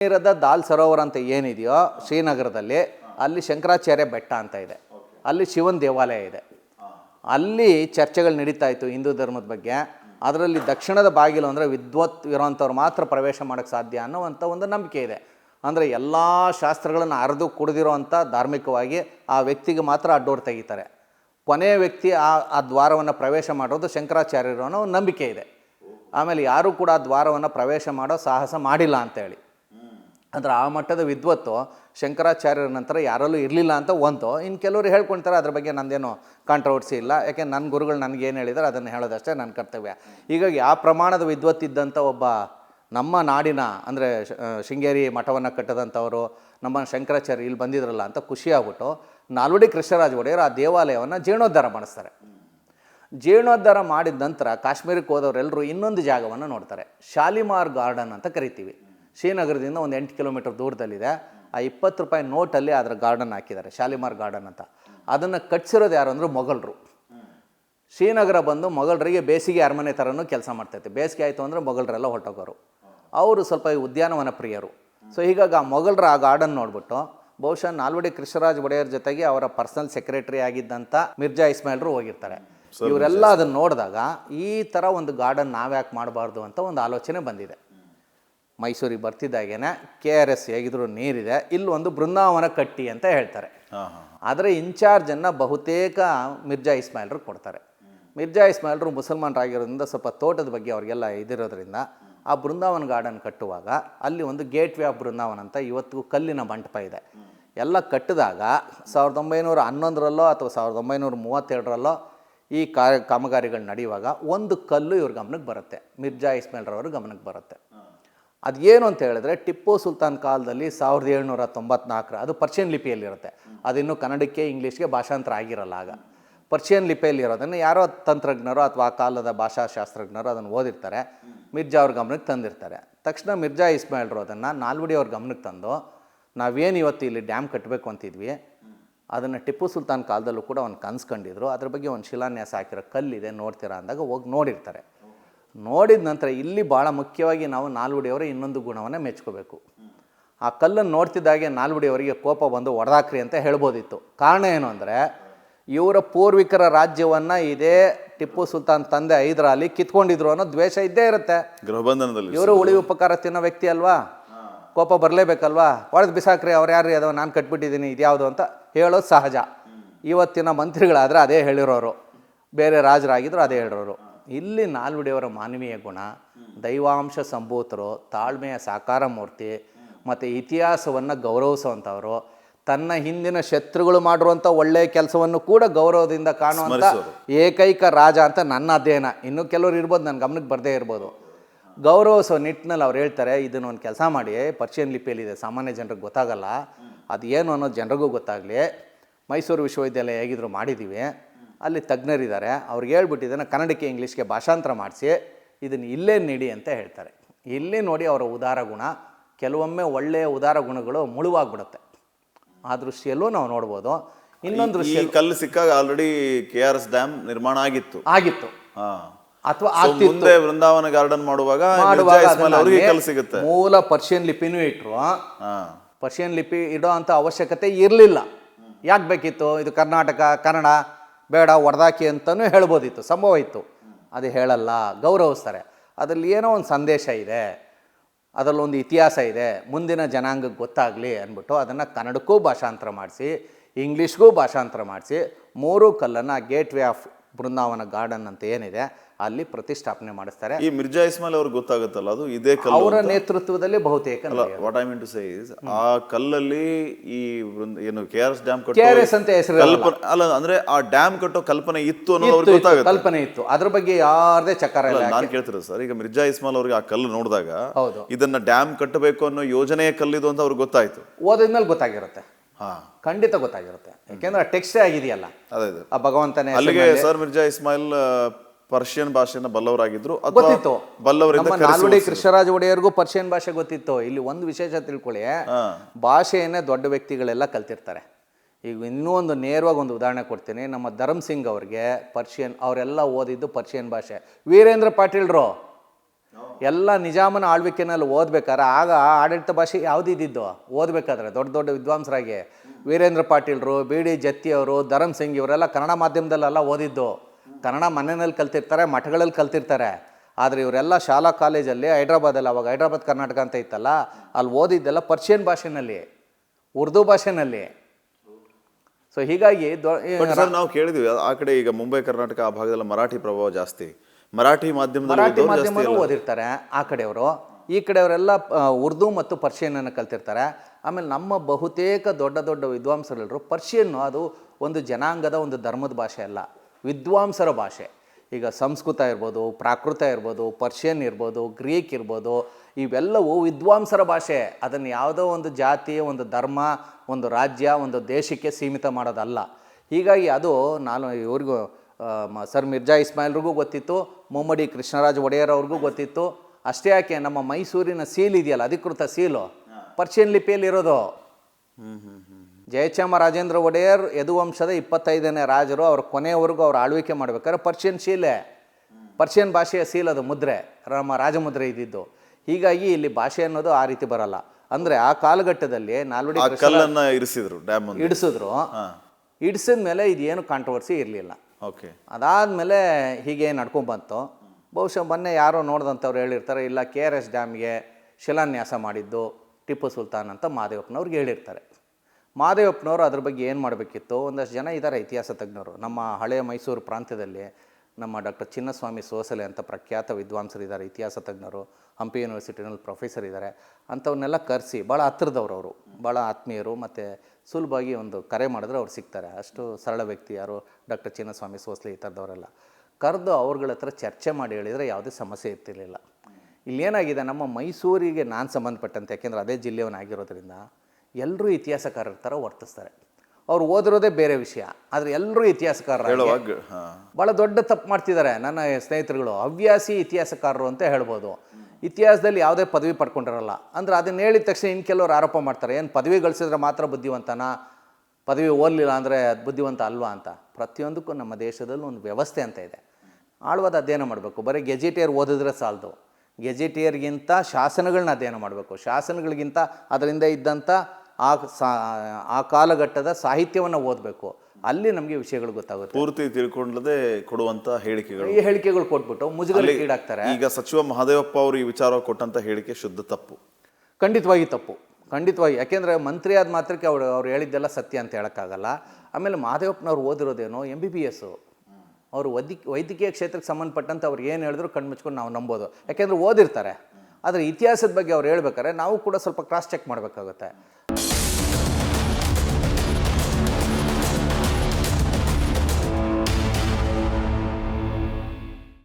ಕಾಶ್ಮೀರದ ದಾಲ್ ಸರೋವರ ಅಂತ ಏನಿದೆಯೋ ಶ್ರೀನಗರದಲ್ಲಿ, ಅಲ್ಲಿ ಶಂಕರಾಚಾರ್ಯ ಬೆಟ್ಟ ಅಂತ ಇದೆ. ಅಲ್ಲಿ ಶಿವನ ದೇವಾಲಯ ಇದೆ. ಅಲ್ಲಿ ಚರ್ಚೆಗಳು ನಡೀತಾ ಇತ್ತು ಹಿಂದೂ ಧರ್ಮದ ಬಗ್ಗೆ. ಅದರಲ್ಲಿ ದಕ್ಷಿಣದ ಬಾಗಿಲು ಅಂದರೆ ವಿದ್ವತ್ ಇರೋವಂಥವ್ರು ಮಾತ್ರ ಪ್ರವೇಶ ಮಾಡೋಕ್ಕೆ ಸಾಧ್ಯ ಅನ್ನೋವಂಥ ಒಂದು ನಂಬಿಕೆ ಇದೆ. ಅಂದರೆ ಎಲ್ಲ ಶಾಸ್ತ್ರಗಳನ್ನು ಅರೆದು ಕುಡಿದಿರೋ ಅಂಥ ಧಾರ್ಮಿಕವಾಗಿ ಆ ವ್ಯಕ್ತಿಗೆ ಮಾತ್ರ ಅಡ್ಡೋರ್ ಡೋರ್ ತೆಗಿತಾರೆ. ಕೊನೆಯ ವ್ಯಕ್ತಿ ಆ ಆ ದ್ವಾರವನ್ನು ಪ್ರವೇಶ ಮಾಡೋದು ಶಂಕರಾಚಾರ್ಯರು ಅನ್ನೋ ನಂಬಿಕೆ ಇದೆ. ಆಮೇಲೆ ಯಾರೂ ಕೂಡ ಆ ದ್ವಾರವನ್ನು ಪ್ರವೇಶ ಮಾಡೋ ಸಾಹಸ ಮಾಡಿಲ್ಲ ಅಂತೇಳಿ. ಅಂದ್ರೆ ಆ ಮಟ್ಟದ ವಿದ್ವತ್ತು ಶಂಕರಾಚಾರ್ಯರ ನಂತರ ಯಾರಲ್ಲೂ ಇರಲಿಲ್ಲ ಅಂತ ಒಂದು ಇನ್ನು ಕೆಲವರು ಹೇಳ್ಕೊಳ್ತಾರೆ ಅದ್ರ ಬಗ್ಗೆ ನಂದೇನು ಕಾಂಟ್ರವರ್ಸಿ ಇಲ್ಲ. ಯಾಕೆ ನನ್ನ ಗುರುಗಳು ನನಗೇನು ಹೇಳಿದಾರೆ ಅದನ್ನು ಹೇಳೋದಷ್ಟೇ ನನ್ನ ಕರ್ತವ್ಯ. ಹೀಗಾಗಿ ಆ ಪ್ರಮಾಣದ ವಿದ್ವತ್ತಿದ್ದಂಥ ಒಬ್ಬ ನಮ್ಮ ನಾಡಿನ ಅಂದರೆ ಶೃಂಗೇರಿ ಮಠವನ್ನು ಕಟ್ಟದಂಥವರು, ನಮ್ಮ ಶಂಕರಾಚಾರ್ಯ ಇಲ್ಲಿ ಬಂದಿದ್ರಲ್ಲ ಅಂತ ಖುಷಿಯಾಗ್ಬಿಟ್ಟು ನಾಲ್ವಡಿ ಕೃಷ್ಣರಾಜ ಒಡೆಯರು ಆ ದೇವಾಲಯವನ್ನು ಜೀರ್ಣೋದ್ಧಾರ ಮಾಡಿಸ್ತಾರೆ. ಜೀರ್ಣೋದ್ಧಾರ ಮಾಡಿದ ನಂತರ ಕಾಶ್ಮೀರಕ್ಕೆ ಹೋದವರೆಲ್ಲರೂ ಇನ್ನೊಂದು ಜಾಗವನ್ನು ನೋಡ್ತಾರೆ. ಶಾಲಿಮಾರ್ ಗಾರ್ಡನ್ ಅಂತ ಕರಿತೀವಿ. ಶ್ರೀನಗರದಿಂದ ಒಂದು ಎಂಟು ಕಿಲೋಮೀಟರ್ ದೂರದಲ್ಲಿದೆ. ಆ ಇಪ್ಪತ್ತು ರೂಪಾಯಿ ನೋಟಲ್ಲಿ ಅದರ ಗಾರ್ಡನ್ ಹಾಕಿದ್ದಾರೆ ಶಾಲಿಮಾರ್ ಗಾರ್ಡನ್ ಅಂತ. ಅದನ್ನು ಕಟ್ಸಿರೋದು ಯಾರು ಅಂದರೆ ಮೊಘಲರು. ಶ್ರೀನಗರ ಬಂದು ಮೊಘಲರಿಗೆ ಬೇಸಿಗೆ ಅರಮನೆ ಥರನೂ ಕೆಲಸ ಮಾಡ್ತೈತೆ. ಬೇಸಿಗೆ ಆಯಿತು ಅಂದರೆ ಮೊಘಲರೆಲ್ಲ ಹೊರಟೋಗೋರು. ಅವರು ಸ್ವಲ್ಪ ಉದ್ಯಾನವನ ಪ್ರಿಯರು. ಸೊ ಹೀಗಾಗಿ ಆ ಮೊಘಲರ ಆ ಗಾರ್ಡನ್ ನೋಡ್ಬಿಟ್ಟು ಬಹುಶಃ ನಾಲ್ವಡಿ ಕೃಷ್ಣರಾಜ್ ಒಡೆಯರ್ ಜೊತೆಗೆ ಅವರ ಪರ್ಸನಲ್ ಸೆಕ್ರೆಟರಿ ಆಗಿದ್ದಂಥ ಮಿರ್ಜಾ ಇಸ್ಮಾಯಿಲ್ರು ಹೋಗಿರ್ತಾರೆ. ಇವರೆಲ್ಲ ಅದನ್ನು ನೋಡಿದಾಗ ಈ ಥರ ಒಂದು ಗಾರ್ಡನ್ ನಾವ್ಯಾಕೆ ಮಾಡಬಾರ್ದು ಅಂತ ಒಂದು ಆಲೋಚನೆ ಬಂದಿದೆ. ಮೈಸೂರಿಗೆ ಬರ್ತಿದ್ದಾಗೇನೆ ಕೆ ಆರ್ ಎಸ್ ಹೇಗಿದ್ರು ನೀರಿದೆ ಇಲ್ಲಿ ಒಂದು ಬೃಂದಾವನ ಕಟ್ಟಿ ಅಂತ ಹೇಳ್ತಾರೆ. ಆದರೆ ಇನ್ಚಾರ್ಜನ್ನು ಬಹುತೇಕ ಮಿರ್ಜಾ ಇಸ್ಮಾಯಿಲ್ರು ಕೊಡ್ತಾರೆ. ಮಿರ್ಜಾ ಇಸ್ಮಾಯಿಲ್ರು ಮುಸಲ್ಮಾನರಾಗಿರೋದ್ರಿಂದ ಸ್ವಲ್ಪ ತೋಟದ ಬಗ್ಗೆ ಅವ್ರಿಗೆಲ್ಲ ಇದಿರೋದ್ರಿಂದ ಆ ಬೃಂದಾವನ್ ಗಾರ್ಡನ್ ಕಟ್ಟುವಾಗ ಅಲ್ಲಿ ಒಂದು ಗೇಟ್ ವೇ ಆಫ್ ಬೃಂದಾವನ್ ಅಂತ ಇವತ್ತಿಗೂ ಕಲ್ಲಿನ ಮಂಟಪ ಇದೆ. ಎಲ್ಲ ಕಟ್ಟಿದಾಗ ಸಾವಿರದ ಒಂಬೈನೂರ ಹನ್ನೊಂದರಲ್ಲೋ ಅಥವಾ ಸಾವಿರದ ಒಂಬೈನೂರ ಮೂವತ್ತೆರಡರಲ್ಲೋ ಈ ಕಾ ಕಾಮಗಾರಿಗಳು ನಡೆಯುವಾಗ ಒಂದು ಕಲ್ಲು ಇವ್ರ ಗಮನಕ್ಕೆ ಬರುತ್ತೆ. ಮಿರ್ಜಾ ಇಸ್ಮಾಯಿಲ್ರವ್ರ ಗಮನಕ್ಕೆ ಬರುತ್ತೆ. ಅದೇನು ಅಂತ ಹೇಳಿದ್ರೆ ಟಿಪ್ಪು ಸುಲ್ತಾನ್ ಕಾಲದಲ್ಲಿ ಸಾವಿರದ ಏಳ್ನೂರ ತೊಂಬತ್ನಾಲ್ಕರ ಅದು ಪರ್ಷಿಯನ್ ಲಿಪಿಯಲ್ಲಿರುತ್ತೆ. ಅದಿನ್ನೂ ಕನ್ನಡಕ್ಕೆ ಇಂಗ್ಲೀಷ್ಗೆ ಭಾಷಾಂತರ ಆಗಿರಲ್ಲ ಆಗ. ಪರ್ಷಿಯನ್ ಲಿಪಿಯಲ್ಲಿ ಇರೋದನ್ನು ಯಾರೋ ತಂತ್ರಜ್ಞರು ಅಥವಾ ಆ ಕಾಲದ ಭಾಷಾಶಾಸ್ತ್ರಜ್ಞರು ಅದನ್ನು ಓದಿರ್ತಾರೆ. ಮಿರ್ಜಾ ಅವ್ರ ಗಮನಕ್ಕೆ ತಂದಿರ್ತಾರೆ. ತಕ್ಷಣ ಮಿರ್ಜಾ ಇಸ್ಮಾಯಿಲ್ರು ಅದನ್ನು ನಾಲ್ವಡಿ ಅವ್ರ ಗಮನಕ್ಕೆ ತಂದು ನಾವೇನು ಇವತ್ತು ಇಲ್ಲಿ ಡ್ಯಾಮ್ ಕಟ್ಟಬೇಕು ಅಂತಿದ್ವಿ, ಅದನ್ನು ಟಿಪ್ಪು ಸುಲ್ತಾನ್ ಕಾಲದಲ್ಲೂ ಕೂಡ ಅವ್ನು ಕನ್ಸ್ಕೊಂಡಿದ್ರು. ಅದ್ರ ಬಗ್ಗೆ ಒಂದು ಶಿಲಾನ್ಯಾಸ ಹಾಕಿರೋ ಕಲ್ಲಿದೆ ನೋಡ್ತೀರಾ ಅಂದಾಗ ಹೋಗಿ ನೋಡಿರ್ತಾರೆ. ನೋಡಿದ ನಂತರ ಇಲ್ಲಿ ಭಾಳ ಮುಖ್ಯವಾಗಿ ನಾವು ನಾಲ್ವಡಿಯವರ ಇನ್ನೊಂದು ಗುಣವನ್ನು ಮೆಚ್ಕೋಬೇಕು. ಆ ಕಲ್ಲನ್ನು ನೋಡ್ತಿದ್ದಾಗೆ ನಾಲ್ವಡಿಯವರಿಗೆ ಕೋಪ ಬಂದು ಒಡೆದಾಕ್ರಿ ಅಂತ ಹೇಳ್ಬೋದಿತ್ತು. ಕಾರಣ ಏನು ಅಂದರೆ ಇವರ ಪೂರ್ವಿಕರ ರಾಜ್ಯವನ್ನು ಇದೇ ಟಿಪ್ಪು ಸುಲ್ತಾನ್ ತಂದೆ ಹೈದರಾಲಿ ಕಿತ್ಕೊಂಡಿದ್ರು ಅನ್ನೋ ದ್ವೇಷ ಇದ್ದೇ ಇರುತ್ತೆ. ಗೃಹಬಂಧನದಲ್ಲಿ ಇವರು ಉಳಿ ಉಪಕಾರ ತಿನ್ನೋ ವ್ಯಕ್ತಿ ಅಲ್ವಾ? ಕೋಪ ಬರಲೇಬೇಕಲ್ವಾ? ಹೊಡೆದು ಬಿಸಾಕ್ರಿ ಅವ್ರು ಯಾರು ಅದೋ? ನಾನು ಕಟ್ಬಿಟ್ಟಿದ್ದೀನಿ ಇದ್ಯಾವುದು ಅಂತ ಹೇಳೋದು ಸಹಜ. ಇವತ್ತಿನ ಮಂತ್ರಿಗಳಾದರೆ ಅದೇ ಹೇಳಿರೋರು. ಬೇರೆ ರಾಜರಾಗಿದ್ದರು ಅದೇ ಹೇಳಿರೋರು. ಇಲ್ಲಿ ನಾಲ್ವಡಿಯವರ ಮಾನವೀಯ ಗುಣ ದೈವಾಂಶ ಸಂಭೂತರು ತಾಳ್ಮೆಯ ಸಾಕಾರ ಮೂರ್ತಿ ಮತ್ತು ಇತಿಹಾಸವನ್ನು ಗೌರವಿಸುವಂಥವರು ತನ್ನ ಹಿಂದಿನ ಶತ್ರುಗಳು ಮಾಡಿರುವಂಥ ಒಳ್ಳೆಯ ಕೆಲಸವನ್ನು ಕೂಡ ಗೌರವದಿಂದ ಕಾಣುವಂಥ ಏಕೈಕ ರಾಜ ಅಂತ ನನ್ನ ಅಧ್ಯಯನ. ಇನ್ನೂ ಕೆಲವರು ಇರ್ಬೋದು ನನ್ನ ಗಮನಕ್ಕೆ ಬರದೇ ಇರ್ಬೋದು. ಗೌರವಿಸೋ ನಿಟ್ಟಿನಲ್ಲಿ ಅವ್ರು ಹೇಳ್ತಾರೆ ಇದನ್ನು ಒಂದು ಕೆಲಸ ಮಾಡಿ ಪರ್ಷಿಯನ್ ಲಿಪಿಯಲ್ಲಿದೆ ಸಾಮಾನ್ಯ ಜನರಿಗೆ ಗೊತ್ತಾಗಲ್ಲ. ಅದು ಏನು ಅನ್ನೋದು ಜನರಿಗೂ ಗೊತ್ತಾಗಲಿ. ಮೈಸೂರು ವಿಶ್ವವಿದ್ಯಾಲಯ ಹೇಗಿದ್ರು ಮಾಡಿದ್ದೀವಿ ಅಲ್ಲಿ ತಜ್ಞರಿದ್ದಾರೆ. ಅವ್ರಿಗೆ ಹೇಳ್ಬಿಟ್ಟು ಇದನ್ನು ಕನ್ನಡಕ್ಕೆ ಇಂಗ್ಲೀಷ್ಗೆ ಭಾಷಾಂತರ ಮಾಡಿಸಿ ಇದನ್ನು ಇಲ್ಲೇ ನೀಡಿ ಅಂತ ಹೇಳ್ತಾರೆ. ಇಲ್ಲಿ ನೋಡಿ ಅವರ ಉದಾರ ಗುಣ. ಕೆಲವೊಮ್ಮೆ ಒಳ್ಳೆಯ ಉದಾರ ಗುಣಗಳು ಮುಳುವಾಗ್ಬಿಡುತ್ತೆ. ಆ ದೃಷ್ಟಿಯಲ್ಲೂ ನಾವು ನೋಡ್ಬೋದು. ಇನ್ನೊಂದು ದೃಷ್ಟಿ ಕಲ್ಲು ಸಿಕ್ಕಾಗ already K R S dam ನಿರ್ಮಾಣ ಆಗಿತ್ತು. ಆಗಿತ್ತು. ಹಾ. ಅಥವಾ ಮುಂದೆ ವೃಂದಾವನ ಗಾರ್ಡನ್ ಮಾಡುವಾಗ ಕಲ್ಲು ಸಿಗುತ್ತೆ. ಮೂಲ ಪರ್ಷಿಯನ್ ಲಿಪಿನೂ ಇಟ್ರು. ಹಾ. ಪರ್ಷಿಯನ್ ಲಿಪಿ ಇಡೋ ಅಂತ ಅವಶ್ಯಕತೆ ಇರಲಿಲ್ಲ. ಯಾಕೆ ಬೇಕಿತ್ತು? ಇದು ಕರ್ನಾಟಕ ಕನ್ನಡ. ಬೇಡ ಹೊಡೆದಾಕಿ ಅಂತಲೂ ಹೇಳ್ಬೋದಿತ್ತು ಸಂಭವ ಇತ್ತು ಅದು ಹೇಳಲ್ಲ, ಗೌರವಿಸ್ತಾರೆ. ಅದರಲ್ಲಿ ಏನೋ ಒಂದು ಸಂದೇಶ ಇದೆ ಅದರಲ್ಲೊಂದು ಇತಿಹಾಸ ಇದೆ, ಮುಂದಿನ ಜನಾಂಗಕ್ಕೆ ಗೊತ್ತಾಗಲಿ ಅಂದ್ಬಿಟ್ಟು ಅದನ್ನು ಕನ್ನಡಕ್ಕೂ ಭಾಷಾಂತರ ಮಾಡಿಸಿ, ಇಂಗ್ಲೀಷ್ಗೂ ಭಾಷಾಂತರ ಮಾಡಿಸಿ, ಮೂರೂ ಕಲ್ಲನ್ನು gateway of Brindavan garden ಅಂತ ಏನಿದೆ ಅಲ್ಲಿ ಪ್ರತಿಷ್ಠಾಪನೆ ಮಾಡಿಸ್ತಾರೆ. ಈ ಮಿರ್ಜಾ ಇಸ್ಮಾಲ್ ಅವ್ರಿಗೆ ಗೊತ್ತಾಗುತ್ತಲ್ಲ ಅದು ಇದೇ ಕಲ್ಲು ಅವರ ನೇತೃತ್ವದಲ್ಲಿ ಬಹುತೇಕ. What I mean to say is ಆ ಕಲ್ಲಲ್ಲಿ ಈ ಏನು K R S dam K R S ಅಂತ ಹೆಸರು ಕಲ್ಪನೆ ಅಲ್ಲ ಅಂದ್ರೆ ಆ ಡ್ಯಾಮ್ ಕಟ್ಟೋ ಕಲ್ಪನೆ ಇತ್ತು ಅನ್ನೋದು ಅವ್ರಿಗೆ ಗೊತ್ತಾಗುತ್ತೆ. ಕಲ್ಪನೆ ಇತ್ತು. ಅದ್ರ ಬಗ್ಗೆ ಯಾರದೇ ಚಕಾರ ಇಲ್ಲ ನಾನು ಕೇಳ್ತಿರೋದು ಸರ್ ಈಗ ಮಿರ್ಜಾ ಇಸ್ಮಾಲ್ ಅವ್ರಿಗೆ ಆ ಕಲ್ಲು ನೋಡಿದಾಗ ಹೌದು. ಇದನ್ನ ಡ್ಯಾಮ್ ಕಟ್ಟಬೇಕು ಅನ್ನೋ ಯೋಜನೆಯ ಕಲ್ಲಿದು ಅಂತ ಅವ್ರಿಗೆ ಗೊತ್ತಾಯ್ತು. ಓದಿದ್ಮೇಲೆ ಗೊತ್ತಾಗಿರುತ್ತೆ. ಖಂಡಿತ ಗೊತ್ತಾಗಿರುತ್ತೆ. ಯಾಕೆಂದ್ರೆ ಟೆಕ್ಸ್ಟೇ ಆಗಿದೆಯಲ್ಲ. ಅದೇ ಅದೇ. ಆ ಭಗವಂತನೇ ಅಲ್ಲಿಗೆ ಸರ್ ಮಿರ್ಜಾ ಇಸ್ಮಾಯಿಲ್ ಪರ್ಷಿಯನ್ ಭಾಷೆನ ಬಲ್ಲವರಾಗಿದ್ರು ಗೊತ್ತಿತ್ತು. ಬಲ್ಲವರಿಂದ ನಮ್ಮ ನಾಲ್ವಡಿ ಕೃಷ್ಣರಾಜ ಒಡೆಯರ್ಗೂ ಪರ್ಷಿಯನ್ ಭಾಷೆ ಗೊತ್ತಿತ್ತು. ಇಲ್ಲಿ ಒಂದು ವಿಶೇಷ ತಿಳ್ಕೊಳ್ಳಿ. ಭಾಷೆಯನ್ನೇ ದೊಡ್ಡ ವ್ಯಕ್ತಿಗಳೆಲ್ಲ ಕಲ್ತಿರ್ತಾರೆ. ಈಗ ಇನ್ನೂ ಒಂದು ನೇರವಾಗಿ ಒಂದು ಉದಾಹರಣೆ ಕೊಡ್ತೀನಿ. ನಮ್ಮ ಧರ್ಮ್ ಸಿಂಗ್ ಅವ್ರಿಗೆ ಪರ್ಷಿಯನ್ ಅವರೆಲ್ಲ ಓದಿದ್ದು ಪರ್ಷಿಯನ್ ಭಾಷೆ. ವೀರೇಂದ್ರ ಪಾಟೀಲ್ರು. ಎಲ್ಲ ನಿಜಾಮನ ಆಳ್ವಿಕೆನಲ್ಲಿ ಓದ್ಬೇಕಾದ್ರೆ ಆಗ ಆಡಳಿತ ಭಾಷೆ ಯಾವುದು ಇದ್ದಿದ್ದು? ಓದಬೇಕಾದ್ರೆ ದೊಡ್ಡ ದೊಡ್ಡ ವಿದ್ವಾಂಸರಾಗಿ ವೀರೇಂದ್ರ ಪಾಟೀಲ್ರು ಬಿ ಡಿ ಜತ್ತಿಯವರು ಧರಮ್ ಸಿಂಗ್ ಇವರೆಲ್ಲ ಕನ್ನಡ ಮಾಧ್ಯಮದಲ್ಲೆಲ್ಲ ಓದಿದ್ದು. ಕನ್ನಡ ಮನೆಯಲ್ಲಿ ಕಲ್ತಿರ್ತಾರೆ ಮಠಗಳಲ್ಲಿ ಕಲ್ತಿರ್ತಾರೆ. ಆದರೆ ಇವರೆಲ್ಲ ಶಾಲಾ ಕಾಲೇಜಲ್ಲಿ ಹೈದ್ರಾಬಾದಲ್ಲಿ ಅವಾಗ ಹೈದ್ರಾಬಾದ್ ಕರ್ನಾಟಕ ಅಂತ ಇತ್ತಲ್ಲ ಅಲ್ಲಿ ಓದಿದ್ದೆಲ್ಲ ಪರ್ಷಿಯನ್ ಭಾಷೆನಲ್ಲಿ ಉರ್ದು ಭಾಷೆನಲ್ಲಿ. ಸೊ ಹೀಗಾಗಿ ನಾವು ಕೇಳಿದ್ವಿ ಆ ಕಡೆ ಈಗ ಮುಂಬೈ ಕರ್ನಾಟಕ ಆ ಭಾಗದಲ್ಲಿ ಮರಾಠಿ ಪ್ರಭಾವ ಜಾಸ್ತಿ. ಮರಾಠಿ ಮಾಧ್ಯಮದಲ್ಲಿ ಮರಾಠಿ ಮಾಧ್ಯಮನೂ ಓದಿರ್ತಾರೆ ಆ ಕಡೆಯವರು. ಈ ಕಡೆಯವರೆಲ್ಲ ಆ, ಉರ್ದು ಮತ್ತು ಪರ್ಷಿಯನನ್ನು ಕಲ್ತಿರ್ತಾರೆ. ಆಮೇಲೆ ನಮ್ಮ ಬಹುತೇಕ ದೊಡ್ಡ ದೊಡ್ಡ ವಿದ್ವಾಂಸರೆಲ್ಲರೂ ಪರ್ಷಿಯನ್ನು ಅದು ಒಂದು ಜನಾಂಗದ ಒಂದು ಧರ್ಮದ ಭಾಷೆ ಅಲ್ಲ. ವಿದ್ವಾಂಸರ ಭಾಷೆ. ಈಗ ಸಂಸ್ಕೃತ ಇರ್ಬೋದು ಪ್ರಾಕೃತ ಇರ್ಬೋದು ಪರ್ಷಿಯನ್ ಇರ್ಬೋದು ಗ್ರೀಕ್ ಇರ್ಬೋದು ಇವೆಲ್ಲವೂ ವಿದ್ವಾಂಸರ ಭಾಷೆ. ಅದನ್ನು ಯಾವುದೋ ಒಂದು ಜಾತಿ ಒಂದು ಧರ್ಮ ಒಂದು ರಾಜ್ಯ ಒಂದು ದೇಶಕ್ಕೆ ಸೀಮಿತ ಮಾಡೋದಲ್ಲ. ಹೀಗಾಗಿ ಅದು ನಾನು ಇವ್ರಿಗೂ ಸರ್ ಮಿರ್ಜಾ ಇಸ್ಮಾಯಿಲ್ರಿಗೂ ಗೊತ್ತಿತ್ತು ಮುಮ್ಮಡಿ ಕೃಷ್ಣರಾಜ ಒಡೆಯರ್ ಅವ್ರಿಗೂ ಗೊತ್ತಿತ್ತು. ಅಷ್ಟೇ ಯಾಕೆ ನಮ್ಮ ಮೈಸೂರಿನ ಸೀಲ್ ಇದೆಯಲ್ಲ ಅಧಿಕೃತ ಸೀಲು ಪರ್ಷಿಯನ್ ಲಿಪಿಯಲ್ಲಿ ಇರೋದು. ಜಯಚಾಮರಾಜೇಂದ್ರ ಒಡೆಯರ್ ಯದುವಂಶದ ಇಪ್ಪತ್ತೈದನೇ ರಾಜರು ಅವ್ರ ಕೊನೆಯವರೆಗೂ ಅವ್ರು ಆಳ್ವಿಕೆ ಮಾಡ್ಬೇಕಾದ್ರೆ ಪರ್ಷಿಯನ್ ಶೀಲೆ ಪರ್ಷಿಯನ್ ಭಾಷೆಯ ಸೀಲ್ ಅದು ಮುದ್ರೆ ನಮ್ಮ ರಾಜಮುದ್ರೆ ಇದ್ದಿದ್ದು. ಹೀಗಾಗಿ ಇಲ್ಲಿ ಭಾಷೆ ಅನ್ನೋದು ಆ ರೀತಿ ಬರಲ್ಲ. ಅಂದ್ರೆ ಆ ಕಾಲಘಟ್ಟದಲ್ಲಿ ನಾಲ್ವಡಿ ಇಡಿಸಿದ್ರು. ಇಡಿಸಿದ ಮೇಲೆ ಇದೇನು ಕಾಂಟ್ರವರ್ಸಿ ಇರಲಿಲ್ಲ. ಓಕೆ. ಅದಾದಮೇಲೆ ಹೀಗೆ ನಡ್ಕೊಂಬಂತು. ಬಹುಶಃ ಮೊನ್ನೆ ಯಾರೋ ನೋಡ್ದಂಥವ್ರು ಹೇಳಿರ್ತಾರೆ, ಇಲ್ಲ ಕೆ ಆರ್ ಎಸ್ ಡ್ಯಾಮ್ಗೆ ಶಿಲಾನ್ಯಾಸ ಮಾಡಿದ್ದು ಟಿಪ್ಪು ಸುಲ್ತಾನ್ ಅಂತ ಮಾದೇವಪ್ಪನವ್ರಿಗೆ ಹೇಳಿರ್ತಾರೆ. ಮಾದೇವಪ್ಪನವರು ಅದ್ರ ಬಗ್ಗೆ ಏನು ಮಾಡಬೇಕಿತ್ತು? ಒಂದಷ್ಟು ಜನ ಇದ್ದಾರೆ ಇತಿಹಾಸ ತಜ್ಞರು. ನಮ್ಮ ಹಳೆಯ ಮೈಸೂರು ಪ್ರಾಂತ್ಯದಲ್ಲಿ ನಮ್ಮ ಡಾಕ್ಟರ್ ಚಿನ್ನಸ್ವಾಮಿ ಸೋಸಲೆ ಅಂತ ಪ್ರಖ್ಯಾತ ವಿದ್ವಾಂಸರು ಇದ್ದಾರೆ ಇತಿಹಾಸ ತಜ್ಞರು, ಹಂಪಿ ಯೂನಿವರ್ಸಿಟಿನಲ್ಲಿ ಪ್ರೊಫೆಸರ್ ಇದ್ದಾರೆ ಅಂಥವನ್ನೆಲ್ಲ ಕರೆಸಿ ಭಾಳ ಹತ್ತಿರದವ್ರು ಅವರು. ಭಾಳ ಆತ್ಮೀಯರು, ಮತ್ತು ಸುಲಭವಾಗಿ ಒಂದು ಕರೆ ಮಾಡಿದ್ರೆ ಅವ್ರು ಸಿಗ್ತಾರೆ. ಅಷ್ಟು ಸರಳ ವ್ಯಕ್ತಿ ಯಾರು ಡಾಕ್ಟರ್ ಚಿನ್ನಸ್ವಾಮಿ ಸೋಸ್ಲಿ ಈ ಥರದವರೆಲ್ಲ. ಕರೆದು ಅವ್ರಗಳ ಹತ್ರ ಚರ್ಚೆ ಮಾಡಿ ಹೇಳಿದರೆ ಯಾವುದೇ ಸಮಸ್ಯೆ ಇರ್ತಿರ್ಲಿಲ್ಲ. ಇಲ್ಲೇನಾಗಿದೆ ನಮ್ಮ ಮೈಸೂರಿಗೆ ನಾನು ಸಂಬಂಧಪಟ್ಟಂತೆ ಯಾಕೆಂದರೆ ಅದೇ ಜಿಲ್ಲೆಯವನಾಗಿರೋದ್ರಿಂದ ಎಲ್ಲರೂ ಇತಿಹಾಸಕಾರರ ಥರ ವರ್ತಿಸ್ತಾರೆ. ಅವ್ರು ಓದಿರೋದೇ ಬೇರೆ ವಿಷಯ ಆದರೆ ಎಲ್ಲರೂ ಇತಿಹಾಸಕಾರರ ಭಾಳ ದೊಡ್ಡ ತಪ್ಪು ಮಾಡ್ತಿದ್ದಾರೆ. ನನ್ನ ಸ್ನೇಹಿತರುಗಳು ಹವ್ಯಾಸಿ ಇತಿಹಾಸಕಾರರು ಅಂತ ಹೇಳ್ಬೋದು. ಇತಿಹಾಸದಲ್ಲಿ ಯಾವುದೇ ಪದವಿ ಪಡ್ಕೊಂಡಿರಲ್ಲ. ಅಂದ್ರೆ ಅದನ್ನ ಹೇಳಿದ ತಕ್ಷಣ ಇನ್ನು ಕೆಲವರು ಆರೋಪ ಮಾಡ್ತಾರೆ, ಏನು ಪದವಿ ಗಳಿಸಿದ್ರೆ ಮಾತ್ರ ಬುದ್ಧಿವಂತನ? ಪದವಿ ಓದಲಿಲ್ಲ ಅಂದರೆ ಅದು ಬುದ್ಧಿವಂತ ಅಲ್ವಾ? ಅಂತ. ಪ್ರತಿಯೊಂದಕ್ಕೂ ನಮ್ಮ ದೇಶದಲ್ಲಿ ಒಂದು ವ್ಯವಸ್ಥೆ ಅಂತ ಇದೆ. ಆಳ್ವಾದ ಅಧ್ಯಯನ ಮಾಡಬೇಕು. ಬರೀ ಗೆಜೆಟಿಯರ್ ಓದಿದ್ರೆ ಸಾಲದು. ಗೆಜೆಟಿಯರ್ಗಿಂತ ಶಾಸನಗಳನ್ನ ಅಧ್ಯಯನ ಮಾಡಬೇಕು. ಶಾಸನಗಳಿಗಿಂತ ಅದರಿಂದ ಇದ್ದಂಥ ಆ ಸಾ, ಆ ಕಾಲಘಟ್ಟದ ಸಾಹಿತ್ಯವನ್ನು ಓದಬೇಕು. ಅಲ್ಲಿ ನಮಗೆ ವಿಷಯಗಳು ಗೊತ್ತಾಗುತ್ತೆ. ಪೂರ್ತಿ ತಿಳ್ಕೊಂಡ್ಲದೆ ಕೊಡುವಂತ ಹೇಳಿಕೆಗಳು. ಈ ಹೇಳಿಕೆಗಳು ಕೊಟ್ಬಿಟ್ಟು ಮುಜುಗರ ಈಡಾಗ್ತಾರೆ ಈಗ ಸಚಿವ ಮಹದೇವಪ್ಪ ಅವರು ಈ ವಿಚಾರ ಕೊಟ್ಟಂತ ಹೇಳಿಕೆ ಶುದ್ಧ ತಪ್ಪು. ಖಂಡಿತವಾಗಿ ತಪ್ಪು. ಖಂಡಿತವಾಗಿ. ಯಾಕೆಂದ್ರೆ ಮಂತ್ರಿ ಆದ ಮಾತ್ರಕ್ಕೆ ಅವರು ಅವ್ರು ಹೇಳಿದ್ದೆಲ್ಲ ಸತ್ಯ ಅಂತ ಹೇಳೋಕ್ಕಾಗಲ್ಲ. ಆಮೇಲೆ ಮಹದೇವಪ್ಪನವ್ರು ಓದಿರೋದೇನೋ? ಎಂ ಬಿ ಬಿ ಎಸ್ಸು ಅವರು ವೈದ್ಯಕ್ ವೈದ್ಯಕೀಯ ಕ್ಷೇತ್ರಕ್ಕೆ ಸಂಬಂಧಪಟ್ಟಂತೆ ಅವ್ರು ಏನು ಹೇಳಿದ್ರು ಕಣ್ಣು ಮುಚ್ಕೊಂಡು ನಾವು ನಂಬೋದು. ಯಾಕೆಂದರೆ ಓದಿರ್ತಾರೆ. ಆದರೆ ಇತಿಹಾಸದ ಬಗ್ಗೆ ಅವ್ರು ಹೇಳ್ಬೇಕಾದ್ರೆ ನಾವು ಕೂಡ ಸ್ವಲ್ಪ ಕ್ರಾಸ್ ಚೆಕ್ ಮಾಡಬೇಕಾಗುತ್ತೆ.